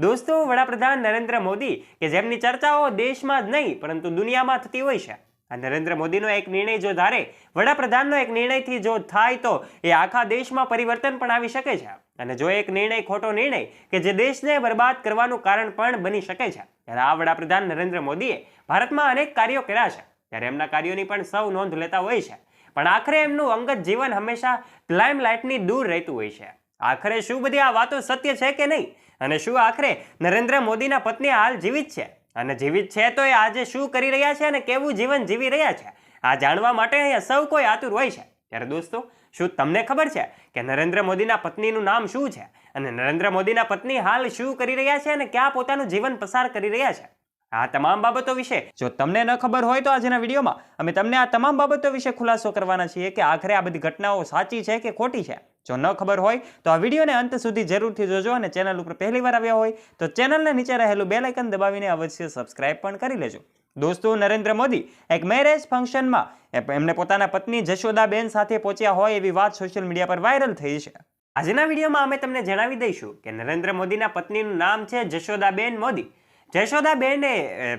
દોસ્તો, વડાપ્રધાન નરેન્દ્ર મોદી, કે જેમની ચર્ચાઓ દેશમાં જ નહીં, પરંતુ દુનિયામાં થતી હોય છે. આ નરેન્દ્ર મોદીનો એક નિર્ણય જો ધારે, વડાપ્રધાનનો એક નિર્ણયથી જો થાય તો એ આખા દેશમાં પરિવર્તન પણ આવી શકે છે. અને જો એક નિર્ણય ખોટો નિર્ણય, કે જે દેશને બરબાદ કરવાનું કારણ પણ બની શકે છે, ત્યારે આ વડાપ્રધાન નરેન્દ્ર મોદીએ ભારતમાં અનેક કાર્યો કર્યા છે. ત્યારે એમના કાર્યોની પણ સૌ નોંધ લેતા હોય છે. પણ આખરે એમનું અંગત જીવન હંમેશા લાઇમલાઇટની દૂર રહેતું હોય છે. આખરે શું બધી આ વાતો સત્ય છે કે નહીં? અને શું આખરે નરેન્દ્ર મોદીના પત્ની હાલ જીવિત છે? અને જીવિત છે તો એ આજે શું કરી રહ્યા છે અને કેવું જીવન જીવી રહ્યા છે? આ જાણવા માટે અહીંયા સૌ કોઈ આતુર હોય છે. ત્યારે દોસ્તો, શું તમને ખબર છે કે નરેન્દ્ર મોદીના પત્નીનું નામ શું છે? અને નરેન્દ્ર મોદીના પત્ની હાલ શું કરી રહ્યા છે અને ક્યાં પોતાનું જીવન પસાર કરી રહ્યા છે? આ તમામ બાબતો વિશે જો તમને ન ખબર હોય તો આજના વિડીયોમાં અમે તમને આ તમામ બાબતો વિશે ખુલાસો કરવાના છીએ કે આખરે આ બધી ઘટનાઓ સાચી છે કે ખોટી છે. જો ન ખબર હોય તો આ વિડીયોને અંત સુધી જરૂરથી જોજો અને ચેનલ ઉપર પહેલી વાર આવ્યા હોય તો ચેનલને નીચે રહેલું બે લાઇકન દબાવીને અવશ્ય સબસ્ક્રાઇબ પણ કરી લેજો. દોસ્તો, નરેન્દ્ર મોદી એક મેરેજ ફંક્શનમાં એમને પોતાના પત્ની જશોદાબેન સાથે પહોંચ્યા હોય એવી વાત સોશિયલ મીડિયા પર વાયરલ થઈ છે. આજના વિડીયોમાં અમે તમને જણાવી દઈશું કે નરેન્દ્ર મોદીના પત્નીનું નામ છે જશોદાબેન મોદી. જશોદાબેન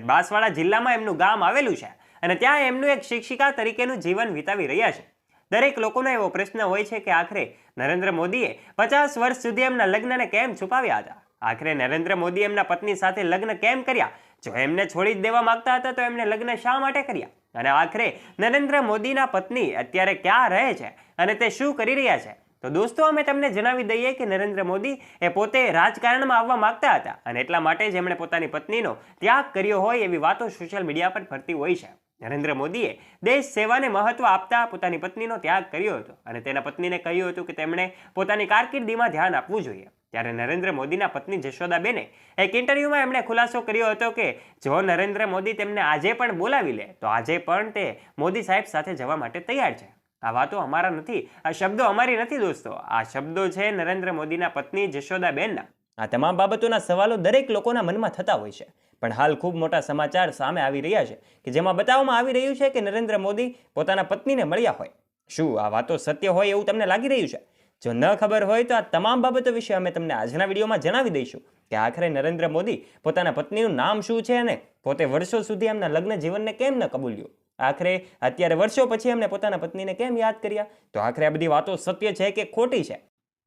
બાંસવાડા જિલ્લામાં એમનું ગામ આવેલું છે અને ત્યાં એમનું એક શિક્ષિકા તરીકેનું જીવન વિતાવી રહ્યા છે. દરેક લોકોનો એવો પ્રશ્ન હોય છે કે આખરે નરેન્દ્ર મોદીએ પચાસ વર્ષ સુધી એમના લગ્નને કેમ છુપાવ્યા હતા? આખરે નરેન્દ્ર મોદી એમના પત્ની સાથે લગ્ન કેમ કર્યા? જો એમને છોડી જ દેવા માંગતા હતા તો એમને લગ્ન શા માટે કર્યા? અને આખરે નરેન્દ્ર મોદીના પત્ની અત્યારે ક્યાં રહે છે અને તે શું કરી રહ્યા છે? તો દોસ્તો, અમે તમને જણાવી દઈએ કે નરેન્દ્ર મોદી એ પોતે રાજકારણમાં આવવા માંગતા હતા અને એટલા માટે જ એમણે પોતાની પત્નીનો ત્યાગ કર્યો હોય એવી વાતો સોશિયલ મીડિયા પર ફરતી હોય છે. નરેન્દ્ર મોદીએ દેશ સેવાને મહત્વ આપતા પોતાની પત્નીનો ત્યાગ કર્યો હતો અને તેના પત્નીને કહ્યું હતું કે તેમણે પોતાની કારકિર્દીમાં ધ્યાન આપવું જોઈએ. ત્યારે નરેન્દ્ર મોદીના પત્ની જશોદાબેને એક ઇન્ટરવ્યૂમાં એમણે ખુલાસો કર્યો હતો કે જો નરેન્દ્ર મોદી તેમને આજે પણ બોલાવી લે, તો આજે પણ તે મોદી સાહેબ સાથે જવા માટે તૈયાર છે. આ વાતો અમારા નથી, આ શબ્દો અમારી નથી દોસ્તો. આ શબ્દો છે નરેન્દ્ર મોદીના પત્ની જશોદાબેનના આ તમામ બાબતોના સવાલો દરેક લોકોના મનમાં થતા હોય છે. પણ હાલ ખૂબ મોટા સમાચાર સામે આવી રહ્યા છે કે જેમાં બતાવવામાં આવી રહ્યું છે કે નરેન્દ્ર મોદી પોતાના પત્નીને મળ્યા હોય. શું આ વાતો સત્ય હોય એવું તમને લાગી રહ્યું છે? જો ન ખબર હોય તો આ તમામ બાબતો વિશે અમે તમને આજના વિડીયોમાં જણાવી દઈશું કે આખરે નરેન્દ્ર મોદી પોતાના પત્નીનું નામ શું છે અને પોતે વર્ષો સુધી એમના લગ્ન જીવનને કેમ ન કબૂલ્યું? આખરે અત્યારે વર્ષો પછી એમને પોતાના પત્નીને કેમ યાદ કર્યા? તો આખરે આ બધી વાતો સત્ય છે કે ખોટી છે?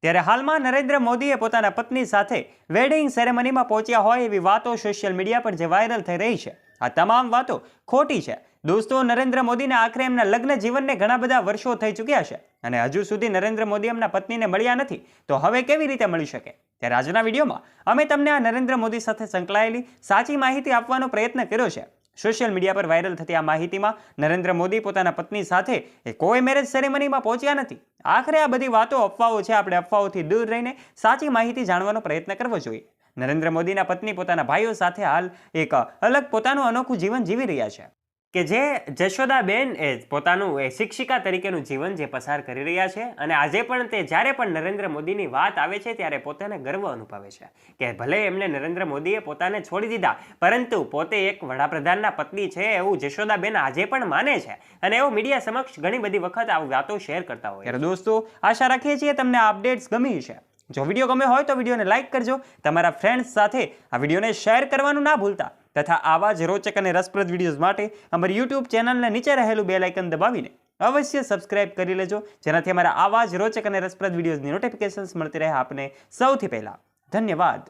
ત્યારે હાલમાં નરેન્દ્ર મોદીએ પોતાના પત્ની સાથે વેડિંગ સેરેમનીમાં પહોંચ્યા હોય એવી વાતો સોશિયલ મીડિયા પર જે વાયરલ થઈ રહી છે. આ તમામ વાતો ખોટી છે. દોસ્તો, નરેન્દ્ર મોદીને આખરે એમના લગ્ન જીવનને ઘણા બધા વર્ષો થઈ ચૂક્યા છે અને હજુ સુધી નરેન્દ્ર મોદી એમના પત્નીને મળ્યા નથી. તો હવે કેવી રીતે મળી શકે? ત્યારે આજના વિડીયોમાં અમે તમને આ નરેન્દ્ર મોદી સાથે સંકળાયેલી સાચી માહિતી આપવાનો પ્રયત્ન કર્યો છે. સોશિયલ મીડિયા પર વાયરલ થતી આ માહિતીમાં નરેન્દ્ર મોદી પોતાના પત્ની સાથે કોઈ મેરેજ સેરેમનીમાં પહોંચ્યા નથી. આખરે આ બધી વાતો અફવાઓ છે, આપણે અફવાઓથી દૂર રહીને સાચી માહિતી જાણવાનો પ્રયત્ન કરવો જોઈએ. નરેન્દ્ર મોદીના પત્ની પોતાના ભાઈઓ સાથે હાલ એક અલગ પોતાનું અનોખું જીવન જીવી રહ્યા છે. કે જે જશોદાબેન એ પોતાનું, એ શિક્ષિકા તરીકેનું જીવન જે પસાર કરી રહ્યા છે અને આજે પણ તે, જ્યારે પણ નરેન્દ્ર મોદીની વાત આવે છે, ત્યારે પોતાને ગર્વ અનુભવે છે કે ભલે એમને નરેન્દ્ર મોદીએ પોતાને છોડી દીધા, પરંતુ પોતે એક વડાપ્રધાનના પત્ની છે એવું જશોદાબેન આજે પણ માને છે અને એવું મીડિયા સમક્ષ ઘણી બધી વખત આ વાતો શેર કરતા હોય ત્યારે દોસ્તો, આશા રાખીએ છીએ તમને આ અપડેટ્સ ગમી છે જો વીડિયો ગમે હોય તો વિડીયોને લાઇક કરજો, તમારા ફ્રેન્ડ્સ સાથે આ વિડીયોને શેર કરવાનું ના ભૂલતા. તથા આવા જ રોચક અને રસપ્રદ વિડીયોઝ માટે અમારી યુટ્યુબ ચેનલને નીચે રહેલું બેલ આઇકન દબાવીને અવશ્ય સબસ્ક્રાઇબ કરી લેજો, જેનાથી અમારા આવા જ રોચક અને રસપ્રદ વિડીયોઝની નોટિફિકેશન્સ મળતી રહે આપને સૌથી પહેલાં. ધન્યવાદ.